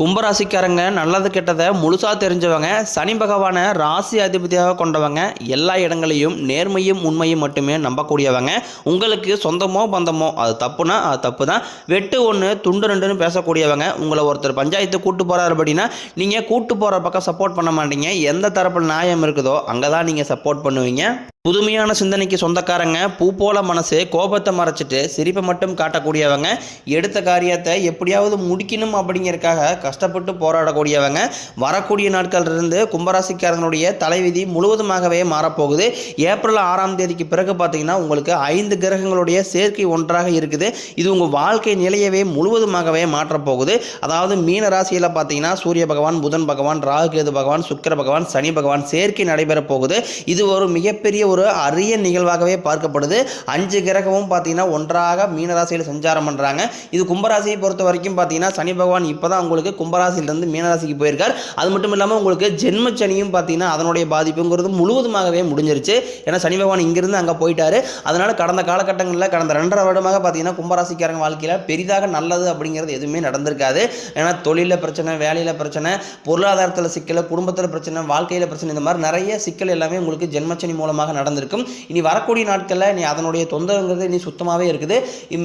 கும்பராசிக்காரங்க நல்லது கெட்டதை முழுசாக தெரிஞ்சவங்க சனி பகவானை ராசி அதிபதியாக கொண்டவங்க எல்லா இடங்களையும் நேர்மையும் உண்மையும் மட்டுமே நம்பக்கூடியவங்க. உங்களுக்கு சொந்தமோ பந்தமோ அது தப்புனா அது தப்பு தான் வெட்டு ஒன்று துண்டு ரெண்டுன்னு பேசக்கூடியவங்க. உங்களை ஒருத்தர் பஞ்சாயத்து கூட்டு போகிறார் அப்படின்னா நீங்கள் கூட்டு போகிற பக்கம் சப்போர்ட் பண்ண மாட்டீங்க. எந்த தரப்பில் நியாயம் இருக்குதோ அங்கே தான் நீங்கள் சப்போர்ட் பண்ணுவீங்க. புதுமையான சிந்தனைக்கு சொந்தக்காரங்க பூ போல மனசு கோபத்தை மறைச்சிட்டு சிரிப்பை மட்டும் காட்டக்கூடியவங்க எடுத்த காரியத்தை எப்படியாவது முடிக்கணும் அப்படிங்கிறதுக்காக கஷ்டப்பட்டு போராடக்கூடியவங்க. வரக்கூடிய நாட்கள் இருந்து கும்பராசிக்காரங்களுடைய தலைவிதி முழுவதுமாகவே மாறப்போகுது. ஏப்ரல் ஆறாம் தேதிக்கு பிறகு பார்த்தீங்கன்னா உங்களுக்கு ஐந்து கிரகங்களுடைய சேர்க்கை ஒன்றாக இருக்குது. இது உங்கள் வாழ்க்கை நிலையவே முழுவதுமாகவே மாற்றப்போகுது. அதாவது மீன ராசியில் பார்த்தீங்கன்னா சூரிய பகவான் புதன் பகவான் ராகு கேது பகவான் சுக்கிர பகவான் சனி பகவான் சேர்க்கை நடைபெறப் போகுது இது ஒரு மிகப்பெரிய ஒரு ஒரு அரிய நிகழ்வாகவே பார்க்கப்படுது. அஞ்சு கிரகமும் பார்த்தீங்கன்னா ஒன்றாக மீனராசியில் சஞ்சாரம் பண்ணுறாங்க இது கும்பராசியை பொறுத்த வரைக்கும் பார்த்தீங்கன்னா சனி பகவான் இப்போ தான் உங்களுக்கு கும்பராசியிலிருந்து மீனராசிக்கு போயிருக்கார். அது மட்டும் இல்லாமல் உங்களுக்கு ஜென்ம சனியும் பார்த்தீங்கன்னா அதனுடைய பாதிப்புங்கிறது முழுவதுமாகவே முடிஞ்சிருச்சு. ஏன்னா சனி பகவான் இங்கிருந்து அங்கே போயிட்டாரு. அதனால் கடந்த காலகட்டங்களில் கடந்த ரெண்டரை வருடமாக பார்த்தீங்கன்னா கும்பராசிக்காரங்க வாழ்க்கையில் பெரிதாக நல்லது அப்படிங்கிறது எதுவுமே நடந்திருக்காது. ஏன்னா தொழிலில் பிரச்சனை வேலையில் பிரச்சனை பொருளாதாரத்தில் சிக்கல் குடும்பத்தில் பிரச்சனை வாழ்க்கையில் பிரச்சனை இந்த மாதிரி நிறைய சிக்கல் எல்லாமே உங்களுக்கு ஜென்மச்சனி மூலமாக நடந்திருக்கும். இனி வரக்கூடிய நாட்களில் நீ அதனுடைய தொந்தரவுங்கிறது இனி சுத்தமாகவே இருக்குது.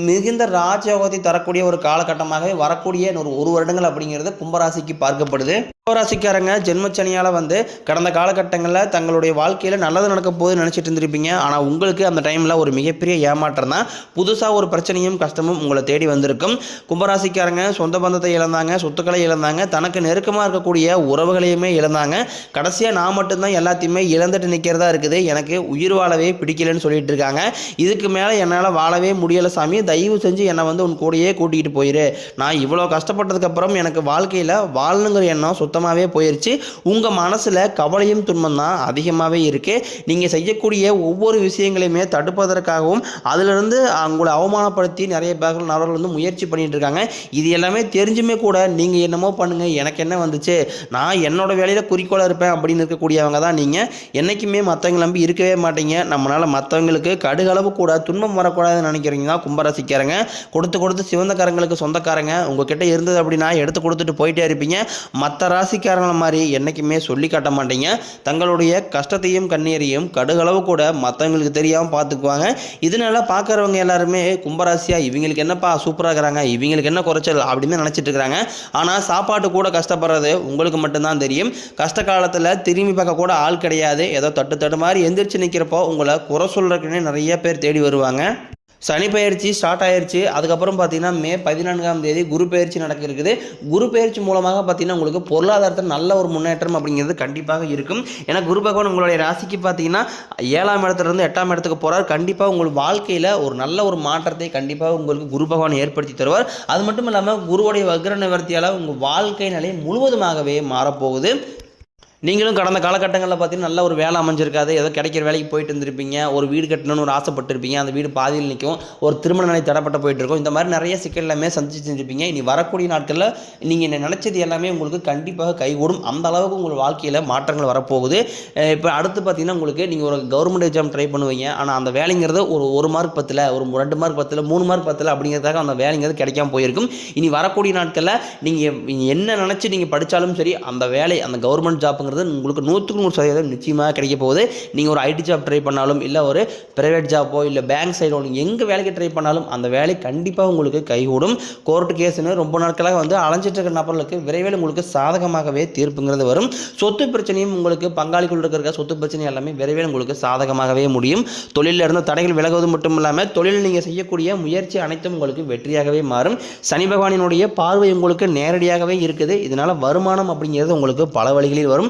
மிகுந்த ராஜயோகத்தை தரக்கூடிய ஒரு காலகட்டமாகவே வரக்கூடிய ஒரு ஒரு வருடங்கள் அப்படிங்கிறது கும்பராசிக்கு பார்க்கப்படுது. கும்பராசிக்காரங்க ஜென்மச்சனியால் வந்து கடந்த காலகட்டங்களில் தங்களுடைய வாழ்க்கையில் நல்லது நடக்க போது நினச்சிட்டு இருந்திருப்பீங்க. ஆனால் உங்களுக்கு அந்த டைமில் ஒரு மிகப்பெரிய ஏமாற்றம் தான். புதுசாக ஒரு பிரச்சனையும் கஷ்டமும் உங்களை தேடி வந்திருக்கும். கும்பராசிக்காரங்க சொந்த பந்தத்தை இழந்தாங்க சொத்துக்களை இழந்தாங்க தனக்கு நெருக்கமாக இருக்கக்கூடிய உறவுகளையுமே இழந்தாங்க. கடைசியாக நான் மட்டும்தான் எல்லாத்தையுமே இழந்துட்டு நிற்கிறதா இருக்குது. எனக்கு உயிர் வாழவே பிடிக்கலன்னு சொல்லிட்டு இருக்காங்க. இதுக்கு மேலே என்னால் வாழவே முடியலை சாமி. தயவு செஞ்சு என்னை வந்து உன் கூடயே கூட்டிகிட்டு போயிரு. நான் இவ்வளோ கஷ்டப்பட்டதுக்கப்புறம் எனக்கு வாழ்க்கையில் வாழணுங்கிற எண்ணம் சுத்தமாகவே போயிடுச்சு உங்கள் மனசில் கவலையும் துன்பம் தான் அதிகமாகவே இருக்குது நீங்கள் செய்யக்கூடிய ஒவ்வொரு விஷயங்களையுமே தடுப்பதற்காகவும் அதிலிருந்து உங்களை அவமானப்படுத்தி நிறைய பேர்கள் நபர்கள் வந்து முயற்சி பண்ணிகிட்டு இருக்காங்க. இது எல்லாமே தெரிஞ்சுமே கூட நீங்கள் என்னமோ பண்ணுங்கள் எனக்கு என்ன வந்துச்சு? நான் என்னோட வேலையில் குறிக்கோளாக இருப்பேன் அப்படின்னு இருக்கக்கூடியவங்க தான் நீங்கள் என்றைக்குமே மற்றவங்க நம்பி இருக்கவே மாட்டீங்க. நம்மளால் மற்றவங்களுக்கு கடுகளவு கூட துன்பம் வரக்கூடாதுன்னு நினைக்கிறீங்கன்னா கும்பராசிக்காரங்க கொடுத்து கொடுத்து சிவந்தக்காரங்களுக்கு சொந்தக்காரங்க உங்ககிட்ட இருந்தது அப்படின்னா எடுத்து கொடுத்துட்டு போயிட்டே இருப்பீங்க. மற்ற ராசிக்காரங்கள மாதிரி என்றைக்குமே சொல்லி காட்ட மாட்டீங்க. தங்களுடைய கஷ்டத்தையும் கண்ணீரையும் கடுகளவு கூட மற்றவங்களுக்கு தெரியாமல் பார்த்துக்குவாங்க இதனால பார்க்குறவங்க எல்லாருமே கும்பராசியா இவங்களுக்கு என்னப்பா சூப்பராக இருக்கிறாங்க இவங்களுக்கு என்ன குறைச்சல் அப்படின்னு நினச்சிட்டு இருக்கிறாங்க. ஆனால் சாப்பாட்டு கூட கஷ்டப்படுறது உங்களுக்கு மட்டும்தான் தெரியும். கஷ்ட காலத்தில் திரும்பி பார்க்க கூட ஆள் கிடையாது. ஏதோ தட்டு தட்டு மாதிரி எந்திரிச்சு நிற்கிறப்போ உங்களை குறை சொல்கிறதுக்குன்னே நிறைய பேர் தேடி வருவாங்க. சனி பயிற்சி ஸ்டார்ட் ஆயிடுச்சு அதுக்கப்புறம் பார்த்தீங்கன்னா மே பதினான்காம் தேதி குரு பயிற்சி நடக்க இருக்குது. குரு பயிற்சி மூலமாக பார்த்தீங்கன்னா உங்களுக்கு பொருளாதாரத்தில் நல்ல ஒரு முன்னேற்றம் அப்படிங்கிறது கண்டிப்பாக இருக்கும். ஏன்னா குரு பகவான் உங்களுடைய ராசிக்கு பார்த்தீங்கன்னா ஏழாம் இடத்துல இருந்து எட்டாம் இடத்துக்கு போகிறார் கண்டிப்பாக உங்கள் வாழ்க்கையில் ஒரு நல்ல ஒரு மாற்றத்தை கண்டிப்பாக உங்களுக்கு குரு பகவான் ஏற்படுத்தி தருவார். அது மட்டும் இல்லாமல் குருவுடைய வக்ர நிவர்த்தியால் உங்கள் வாழ்க்கை நிலை முழுவதுமாகவே மாறப்போகுது. நீங்களும் கடந்த காலகட்டங்களில் பார்த்தீங்கன்னா நல்ல ஒரு வேலை அமைஞ்சிருக்காது. ஏதோ கிடைக்கிற வேலைக்கு போயிட்டு இருந்திருப்பீங்க. ஒரு வீடு கட்டணும்னு ஒரு ஆசைப்பட்டிருப்பீங்க. அந்த வீடு பாதியில் நிற்கும் ஒரு திருமண நிலை தடப்பட்ட போயிட்டு இருக்கும். இந்த மாதிரி நிறைய சிக்கல் எல்லாமே சந்திச்சு செஞ்சிருப்பீங்க. இனி வரக்கூடிய நாட்களில் நீங்கள் நினச்சது எல்லாமே உங்களுக்கு கண்டிப்பாக கைகூடும். அந்த அளவுக்கு உங்கள் வாழ்க்கையில் மாற்றங்கள் வரப்போகுது. இப்போ அடுத்து பார்த்தீங்கன்னா உங்களுக்கு நீங்கள் ஒரு கவர்மெண்ட் எக்ஸாம் ட்ரை பண்ணுவீங்க. ஆனால் அந்த வேலைங்கிறது ஒரு ஒரு மார்க் பத்தில் ஒரு ரெண்டு மார்க் பத்தில் மூணு மார்க் பத்தில் அப்படிங்கிறதுக்காக அந்த வேலைங்கிறது கிடைக்காம போயிருக்கும். இனி வரக்கூடிய நாட்களில் நீங்கள் என்ன நினச்சி நீங்கள் படித்தாலும் சரி அந்த வேலை அந்த கவர்மெண்ட் ஜாப்புங்க ஜாப்புங்கிறது உங்களுக்கு நூற்றுக்கு நூறு சதவீதம் நிச்சயமாக கிடைக்க போகுது. நீங்கள் ஒரு ஐடி ஜாப் ட்ரை பண்ணாலும் இல்லை ஒரு ப்ரைவேட் ஜாப்போ இல்லை பேங்க் சைடோ நீங்கள் எங்கே வேலைக்கு ட்ரை பண்ணாலும் அந்த வேலை கண்டிப்பாக உங்களுக்கு கைகூடும். கோர்ட்டு கேஸ்னு ரொம்ப நாட்களாக வந்து அலைஞ்சிட்டு இருக்கிற நபர்களுக்கு விரைவில் உங்களுக்கு சாதகமாகவே தீர்ப்புங்கிறது வரும். சொத்து பிரச்சனையும் உங்களுக்கு பங்காளிக்குள் இருக்கிற சொத்து பிரச்சனை எல்லாமே விரைவில் உங்களுக்கு சாதகமாகவே முடியும். தொழிலில் இருந்து தடைகள் விலகுவது மட்டும் இல்லாமல் தொழில் நீங்கள் செய்யக்கூடிய முயற்சி அனைத்தும் உங்களுக்கு வெற்றியாகவே மாறும். சனி பகவானினுடைய பார்வை உங்களுக்கு நேரடியாகவே இருக்குது. இதனால் வருமானம் அப்படிங்கிறது உங்களுக்கு பல வழிகளில் வரும்.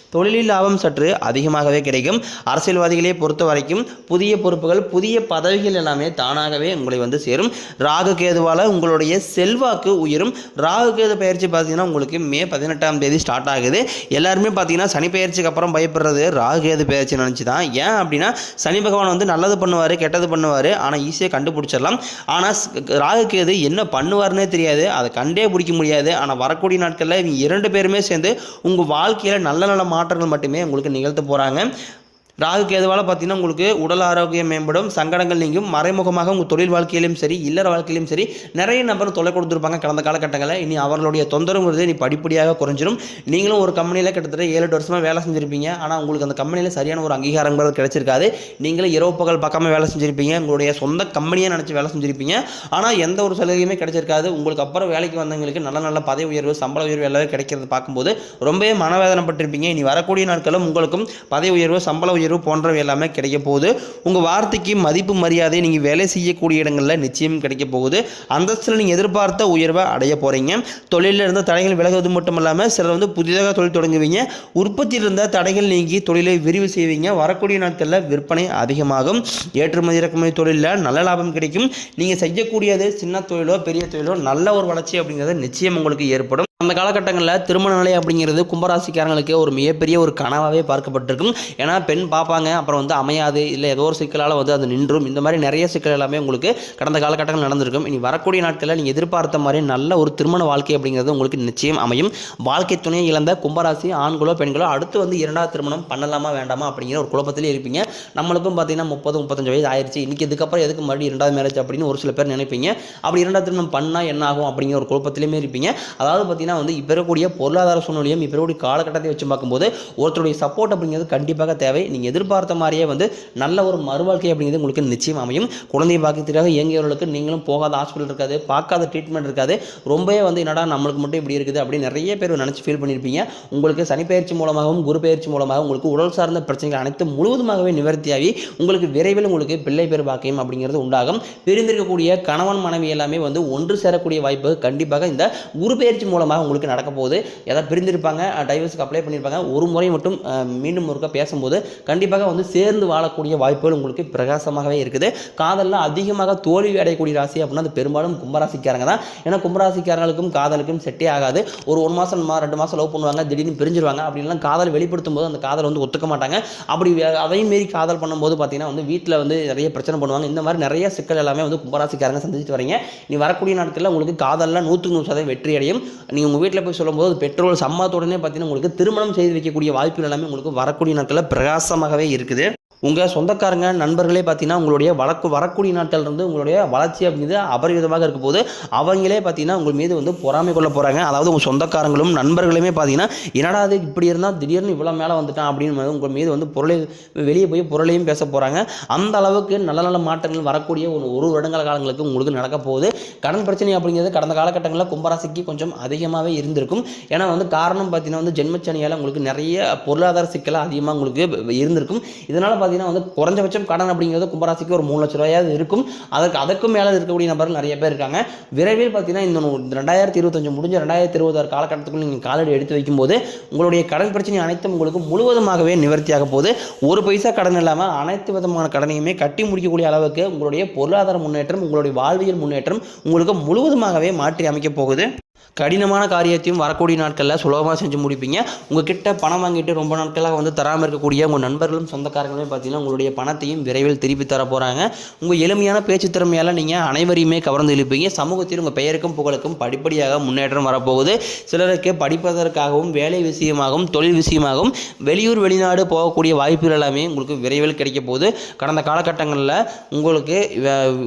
தொழிலில் லாபம் சற்று அதிகமாகவே கிடைக்கும். அரசியல்வாதிகளை பொறுத்த வரைக்கும் புதிய பொறுப்புகள் புதிய பதவிகள் எல்லாமே தானாகவே உங்களை வந்து சேரும். ராகு கேதுவால் உங்களுடைய செல்வாக்கு உயரும். ராகு கேது பயிற்சி பார்த்தீங்கன்னா உங்களுக்கு மே பதினெட்டாம் தேதி ஸ்டார்ட் ஆகுது. எல்லாருமே பார்த்தீங்கன்னா சனி பயிற்சிக்கு அப்புறம் பயப்படுறது ராகு கேது பயிற்சி நினச்சி தான். ஏன் அப்படின்னா சனி பகவான் வந்து நல்லது பண்ணுவார் கெட்டது பண்ணுவார். ஆனால் ஈஸியாக கண்டுபிடிச்சிடலாம். ஆனால் ராகு கேது என்ன பண்ணுவார்னே தெரியாது. அதை கண்டே பிடிக்க முடியாது. ஆனால் வரக்கூடிய நாட்களில் இவங்க இரண்டு பேருமே சேர்ந்து உங்கள் வாழ்க்கையில் நல்ல நல்ல மாற்றங்கள் மட்டுமே உங்களுக்கு நிகழ்த்த போகிறாங்க ராகு கேதுவால் பார்த்தீங்கன்னா உங்களுக்கு உடல் ஆரோக்கியம் மேம்படும் சங்கடங்கள் நீங்கும் மறைமுகமாக உங்கள் தொழில் வாழ்க்கையிலும் சரி இல்லற வாழ்க்கையிலும் சரி நிறைய நபர் தொலை கொடுத்துருப்பாங்க கடந்த காலகட்டங்களில். இனி அவர்களுடைய தொந்தரவுங்கிறது இனி படிப்படியாக குறைஞ்சிரும். நீங்களும் ஒரு கம்பெனியில் கிட்டத்தட்ட ஏழு எட்டு வருஷமாக வேலை செஞ்சுருப்பீங்க. ஆனால் உங்களுக்கு அந்த கம்பெனியில் சரியான ஒரு அங்கீகாரம் கிடைச்சிருக்காது. நீங்களும் இரவு பகல் பார்க்காம வேலை செஞ்சுருப்பீங்க. உங்களுடைய சொந்த கம்பெனியாக நினச்சி வேலை செஞ்சுருப்பீங்க. ஆனால் எந்த ஒரு சலுகையுமே கிடைச்சிருக்காது. உங்களுக்கு அப்புறம் வேலைக்கு வந்தவங்களுக்கு நல்ல நல்ல பதவி உயர்வு சம்பள உயர்வு எல்லாமே கிடைக்கிறது பார்க்கும்போது ரொம்பவே மனவேதனைப்பட்டிருப்பீங்க. இனி வரக்கூடிய நாட்களும் உங்களுக்கும் பதவி உயர்வு சம்பள உயர்வு போன்றவை எல்லாமே கிடைக்க போகுது. உங்கள் வார்த்தைக்கு மதிப்பு மரியாதை நீங்கள் வேலை செய்யக்கூடிய இடங்களில் நிச்சயம் கிடைக்க போகுது. அந்தஸ்தில் நீங்கள் எதிர்பார்த்த உயர்வை அடைய போகிறீங்க தொழிலில் இருந்த தடைகள் விலகுவது மட்டும் இல்லாமல் சிலர் வந்து புதிதாக தொழில் தொடங்குவீங்க. உற்பத்தியில் இருந்த தடைகள் நீங்கி தொழிலை விரிவு செய்வீங்க. வரக்கூடிய நாட்களில் விற்பனை அதிகமாகும். ஏற்றுமதி இறக்குமதி தொழிலில் நல்ல லாபம் கிடைக்கும். நீங்கள் செய்யக்கூடியது சின்ன தொழிலோ பெரிய தொழிலோ நல்ல ஒரு வளர்ச்சி அப்படிங்கிறது நிச்சயம் உங்களுக்கு ஏற்படும். அந்த காலகட்டங்களில் திருமண நிலை அப்படிங்கிறது கும்பராசிக்காரங்களுக்கு ஒரு மிகப்பெரிய ஒரு கனவாகவே பார்க்கப்பட்டிருக்கும். ஏன்னா பெண் பார்ப்பாங்க அப்புறம் வந்து அமையாது இல்லை ஏதோ ஒரு சிக்கலால் வந்து அது நின்றும். இந்த மாதிரி நிறைய சிக்கல் எல்லாமே உங்களுக்கு கடந்த காலகட்டங்கள் நடந்திருக்கும். இனி வரக்கூடிய நாட்களில் நீங்கள் எதிர்பார்த்த மாதிரி நல்ல ஒரு திருமண வாழ்க்கை அப்படிங்கிறது உங்களுக்கு நிச்சயம் அமையும். வாழ்க்கை துணையை இழந்த கும்பராசி ஆண்களோ பெண்களோ அடுத்து வந்து இரண்டாவது திருமணம் பண்ணலாமா வேண்டாமா அப்படிங்கிற ஒரு குழப்பத்திலே இருப்பீங்க. நம்மளுக்கும் பார்த்தீங்கன்னா முப்பது முப்பத்தஞ்சு வயது ஆயிடுச்சு இன்றைக்கி இதுக்கப்புறம் எதுக்கு மறுபடியும் இரண்டாவது மேரேஜ் அப்படின்னு ஒரு சில பேர் நினைப்பீங்க. அப்படி இரண்டாவது திருமணம் பண்ணால் என்ன ஆகும் அப்படிங்கிற ஒரு குழப்பத்திலேயுமே இருப்பீங்க. அதாவது பார்த்தீங்கன்னா வந்து இப்போ இருக்கக்கூடிய பொருளாதார சூழ்நிலையும் இப்போ இருக்கக்கூடிய காலகட்டத்தை வச்சு பார்க்கும்போது ஒருத்தருடைய சப்போர்ட் அப்படிங்கிறது கண்டிப்பாக தேவை. நீங்கள் எதிர்பார்த்த மாதிரியே வந்து நல்ல ஒரு மறுவாழ்க்கை அப்படிங்கிறது உங்களுக்கு நிச்சயம் அமையும். குழந்தை பாக்கியத்திற்காக இயங்கியவர்களுக்கு நீங்களும் போகாத ஹாஸ்பிட்டல் இருக்காது பார்க்காத ட்ரீட்மெண்ட் இருக்காது. ரொம்பவே வந்து என்னடா நம்மளுக்கு மட்டும் இப்படி இருக்குது அப்படின்னு நிறைய பேர் நினச்சி ஃபீல் பண்ணியிருப்பீங்க உங்களுக்கு சனிப்பெயர்ச்சி மூலமாகவும் குரு பயிற்சி மூலமாக உங்களுக்கு உடல் சார்ந்த பிரச்சனைகள் அனைத்து முழுவதுமாகவே நிவர்த்தியாகி உங்களுக்கு விரைவில் உங்களுக்கு பிள்ளை பேர் பாக்கியம் அப்படிங்கிறது உண்டாகும். பிரிந்திருக்கக்கூடிய கணவன் மனைவி எல்லாமே வந்து ஒன்று சேரக்கூடிய வாய்ப்பு கண்டிப்பாக இந்த குரு பயிற்சி மூலமாக உங்களுக்கு நடக்க போகுது ஏதாவது பிரிந்திருப்பாங்க டைவர்ஸுக்கு அப்ளை பண்ணியிருப்பாங்க. ஒரு முறை மட்டும் மீண்டும் ஒருக்க பேசும்போது கண்டிப்பாக வந்து சேர்ந்து வாழக்கூடிய வாய்ப்புகள் உங்களுக்கு பிரகாசமாகவே இருக்குது. காதலில் அதிகமாக தோல்வி அடையக்கூடிய ராசி அப்படின்னா அது பெரும்பாலும் கும்பராசிக்காரங்க தான். ஏன்னா கும்பராசிக்காரங்களுக்கும் காதலுக்கும் செட்டே ஆகாது. ஒரு ஒரு மாதம் ரெண்டு மாதம் லவ் பண்ணுவாங்க திடீர்னு பிரிஞ்சிருவாங்க. அப்படின்லாம் காதல் வெளிப்படுத்தும் போது அந்த காதல் வந்து ஒத்துக்க மாட்டாங்க. அப்படி அதையும் மீறி காதல் பண்ணும்போது பார்த்தீங்கன்னா வந்து வீட்டில் வந்து நிறைய பிரச்சனை பண்ணுவாங்க. இந்த மாதிரி நிறைய சிக்கல் எல்லாமே வந்து கும்பராசிக்காரங்க சந்திச்சுட்டு வரீங்க நீ வரக்கூடிய நாட்களில் உங்களுக்கு காதலில் நூற்றுக்கு நூறு சதவீதம் வெற்றி அடையும் நீங்கள் உங்கள் வீட்டில் போய் சொல்லும்போது பெற்றோர்கள் சம்மதத்துடனே பார்த்தீங்கன்னா உங்களுக்கு திருமணம் செய்து வைக்கக்கூடிய வாய்ப்புகள் எல்லாமே உங்களுக்கு வரக்கூடிய நாட்களில் பிரகாசமாகவே இருக்குது. உங்கள் சொந்தக்காரங்க நண்பர்களே பார்த்தீங்கன்னா உங்களுடைய வழக்கு வரக்கூடிய நாட்கள் இருந்து உங்களுடைய வளர்ச்சி அப்படிங்கிறது அபரிவிதமாக இருக்க போது அவங்களே பார்த்தீங்கன்னா உங்கள் மீது வந்து பொறாமை கொள்ள போகிறாங்க அதாவது உங்கள் சொந்தக்காரங்களும் நண்பர்களுமே பார்த்தீங்கன்னா என்னடா அது இப்படி இருந்தால் திடீர்னு இவ்வளோ மேலே வந்துட்டான் அப்படின்னு உங்கள் மீது வந்து பொருளை வெளியே போய் பொருளையும் பேச போகிறாங்க அந்த அளவுக்கு நல்ல நல்ல மாற்றங்கள் வரக்கூடிய ஒரு ஒரு வருடங்கால காலங்களுக்கு உங்களுக்கு நடக்க போகுது. கடன் பிரச்சனை அப்படிங்கிறது கடந்த காலகட்டங்களில் கும்பராசிக்கு கொஞ்சம் அதிகமாகவே இருந்திருக்கும். ஏன்னா வந்து காரணம் பார்த்தீங்கன்னா வந்து ஜென்மச்சனியால் உங்களுக்கு நிறைய பொருளாதார சிக்கலாக அதிகமாக உங்களுக்கு இருந்திருக்கும். இதனால் பார்த்தீங்கன்னா பார்த்தீங்கன்னா வந்து குறைஞ்சபட்சம் கடன் அப்படிங்கிறது கும்பராசிக்கு ஒரு மூணு லட்ச ரூபாயாவது இருக்கும். அதற்கு அதற்கும் மேலே இருக்கக்கூடிய நபர்கள் நிறைய பேர் இருக்காங்க. விரைவில் பார்த்தீங்கன்னா இந்த ரெண்டாயிரத்தி இருபத்தஞ்சு முடிஞ்ச ரெண்டாயிரத்தி இருபதாறு காலகட்டத்துக்குள்ள நீங்கள் காலடி எடுத்து வைக்கும்போது உங்களுடைய கடன் பிரச்சனை அனைத்தும் உங்களுக்கு முழுவதுமாகவே நிவர்த்தியாக போகுது. ஒரு பைசா கடன் இல்லாமல் அனைத்து விதமான கடனையுமே கட்டி முடிக்கக்கூடிய அளவுக்கு உங்களுடைய பொருளாதார முன்னேற்றம் உங்களுடைய வாழ்வியல் முன்னேற்றம் உங்களுக்கு முழுவதுமாகவே மாற்றி அமைக்க போகுது. கடினமான காரியத்தையும் வரக்கூடிய நாட்களில் சுலபமாக செஞ்சு முடிப்பீங்க. உங்ககிட்ட பணம் வாங்கிட்டு ரொம்ப நாட்களாக வந்து தராமல் இருக்கக்கூடிய உங்கள் நண்பர்களும் சொந்தக்காரங்களுமே பார்த்தீங்கன்னா உங்களுடைய பணத்தையும் விரைவில் திருப்பி தர போகிறாங்க உங்கள் எளிமையான பேச்சு திறமையால் நீங்கள் அனைவரையுமே கவர்ந்து இழுப்பீங்க. சமூகத்தில் உங்கள் பெயருக்கும் புகழுக்கும் படிப்படியாக முன்னேற்றம் வரப்போகுது. சிலருக்கு படிப்பதற்காகவும் வேலை விஷயமாகவும் தொழில் விஷயமாகவும் வெளியூர் வெளிநாடு போகக்கூடிய வாய்ப்புகள் எல்லாமே உங்களுக்கு விரைவில் கிடைக்க போகுது. கடந்த காலகட்டங்களில் உங்களுக்கு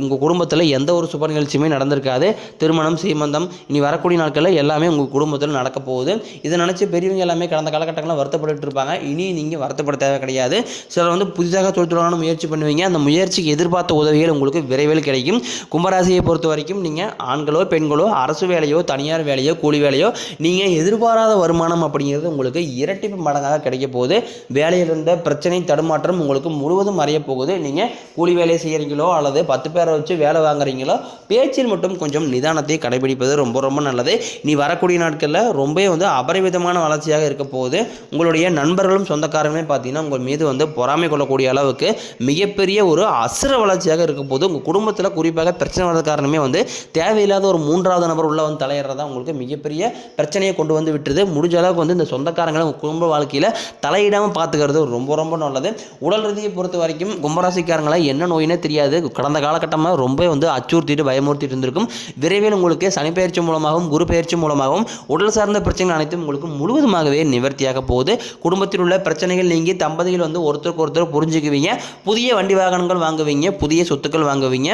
உங்கள் குடும்பத்தில் எந்த ஒரு சுப நிகழ்ச்சியுமே நடந்திருக்காது. திருமணம் சீமந்தம் இனி வரக்கூடிய நாட்களில் எல்லாமே உங்கள் குடும்பத்தில் நடக்க போகுது. இதை நினச்சி பெரியவங்க எல்லாமே கடந்த காலகட்டங்களில் வருத்தப்பட்டு இருப்பாங்க. இனி நீங்கள் வருத்தப்பட தேவை கிடையாது. சிலர் வந்து புதிதாக தொழில் முயற்சி பண்ணுவீங்க. அந்த முயற்சிக்கு எதிர்பார்த்த உதவிகள் உங்களுக்கு விரைவில் கிடைக்கும். கும்பராசியை பொறுத்த வரைக்கும் நீங்கள் ஆண்களோ பெண்களோ அரசு வேலையோ தனியார் வேலையோ கூலி வேலையோ நீங்கள் எதிர்பாராத வருமானம் அப்படிங்கிறது உங்களுக்கு இரட்டிப்பு மடங்காக கிடைக்க போகுது. வேலையில் இருந்த பிரச்சனை தடுமாற்றம் உங்களுக்கு முழுவதும் மறைய போகுது. நீங்கள் கூலி வேலை செய்கிறீங்களோ அல்லது பத்து பேரை வச்சு வேலை வாங்குறீங்களோ பேச்சில் மட்டும் கொஞ்சம் நிதானத்தை கடைபிடிப்பது ரொம்ப ரொம்ப நல்லது. நீ வரக்கூடிய நாட்களில் ரொம்பவே வந்து அபரிவிதமான வளர்ச்சியாக இருக்க போகுது. உங்களுடைய நண்பர்களும் சொந்தக்காரங்களும் பார்த்தீங்கன்னா உங்கள் மீது வந்து பொறாமை கொள்ளக்கூடிய அளவுக்கு மிகப்பெரிய ஒரு அசுர வளர்ச்சியாக இருக்க போது உங்கள் குடும்பத்தில் குறிப்பாக பிரச்சனை வர்றது காரணமே வந்து தேவையில்லாத ஒரு மூன்றாவது நபர் உள்ள வந்து தலையிடுறதா உங்களுக்கு மிகப்பெரிய பிரச்சனையை கொண்டு வந்து விட்டுருது. முடிஞ்ச அளவுக்கு வந்து இந்த சொந்தக்காரங்களை உங்கள் குடும்ப வாழ்க்கையில் தலையிடாமல் பார்த்துக்கிறது ரொம்ப ரொம்ப நல்லது. உடல் ரீதியை பொறுத்த வரைக்கும் கும்பராசிக்காரங்களை என்ன நோயினே தெரியாது. கடந்த காலகட்டமாக ரொம்ப வந்து அச்சுறுத்திட்டு பயமுறுத்திட்டு இருந்திருக்கும். விரைவில் உங்களுக்கு சனிப்பெயர்ச்சி மூலமாகவும் குரு பயிற்சி மூலமாகவும் உடல் சார்ந்த பிரச்சனைகள் அனைத்தும் உங்களுக்கு முழுவதுமாகவே நிவர்த்தியாக போகுது. குடும்பத்தில் உள்ள பிரச்சனைகள் நீங்கி தம்பதிகள் வந்து ஒருத்தருக்கு ஒருத்தர் புரிஞ்சுக்குவீங்க. புதிய வண்டி வாகனங்கள் வாங்குவீங்க. புதிய சொத்துக்கள் வாங்குவீங்க.